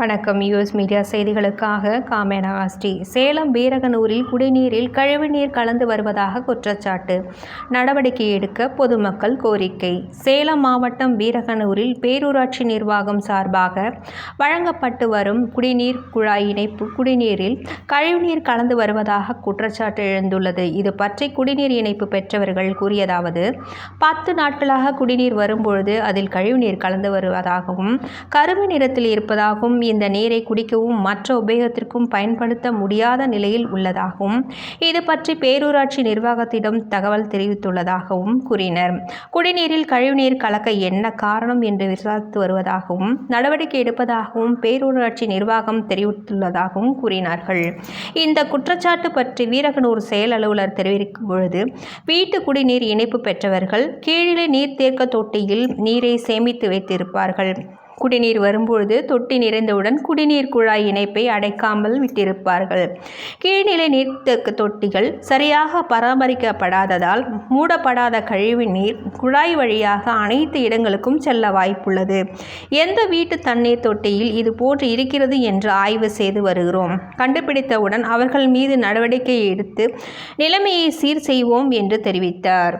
வணக்கம். US media செய்திகளுக்காக காமேனா ஆஸ்டி சேலம் வீரகனூரில் குடிநீரில் கழிவுநீர் கலந்து வருவதாக குற்றச்சாட்டு. நடவடிக்கை எடுக்க பொதுமக்கள் கோரிக்கை. சேலம் மாவட்டம் வீரகனூரில் பேரூராட்சி நிர்வாகம் சார்பாக வழங்கப்பட்டு வரும் குடிநீர் குழாய் இணைப்பு குடிநீரில் கழிவுநீர் கலந்து வருவதாக குற்றச்சாட்டு எழுந்துள்ளது. இது பற்றி குடிநீர் இணைப்பு பெற்றவர்கள் கூறியதாவது பத்து நாட்களாக குடிநீர் வரும்பொழுது அதில் கழிவுநீர் கலந்து வருவதாகவும் கரும்பு நிறத்தில் இருப்பதாகவும் இந்த நீரை குடிக்கவும் மற்ற உபயோகத்திற்கும் பயன்படுத்த முடியாத நிலையில் உள்ளதாகவும் இது பற்றி பேரூராட்சி நிர்வாகத்திடம் தகவல் தெரிவித்துள்ளதாகவும் கூறினர். குடிநீரில் கழிவுநீர் கலக்க என்ன காரணம் என்று விசாரித்து வருவதாகவும் நடவடிக்கை எடுப்பதாகவும் பேரூராட்சி நிர்வாகம் தெரிவித்துள்ளதாகவும் கூறினார்கள். இந்த குற்றச்சாட்டு பற்றி வீரகனூர் செயல் அலுவலர் தெரிவிக்கும் பொழுது வீட்டு குடிநீர் இணைப்பு பெற்றவர்கள் கீழிலே நீர்த்தேக்க தொட்டியில் நீரை சேமித்து வைத்திருப்பார்கள். குடிநீர் வரும்பொழுது தொட்டி நிறைந்தவுடன் குடிநீர் குழாய் இணைப்பை அடைக்காமல் விட்டிருப்பார்கள். கீழ்நிலை நீர்த்தக்கு தொட்டிகள் சரியாக பராமரிக்கப்படாததால் மூடப்படாத கழிவு நீர் குழாய் வழியாக அனைத்து இடங்களுக்கும் செல்ல வாய்ப்புள்ளது. எந்த வீட்டு தண்ணீர் தொட்டியில் இது போன்று இருக்கிறது என்று ஆய்வு செய்து வருகிறோம். கண்டுபிடித்தவுடன் அவர்கள் மீது நடவடிக்கை எடுத்து நிலைமையை சீர் செய்வோம் என்று தெரிவித்தார்.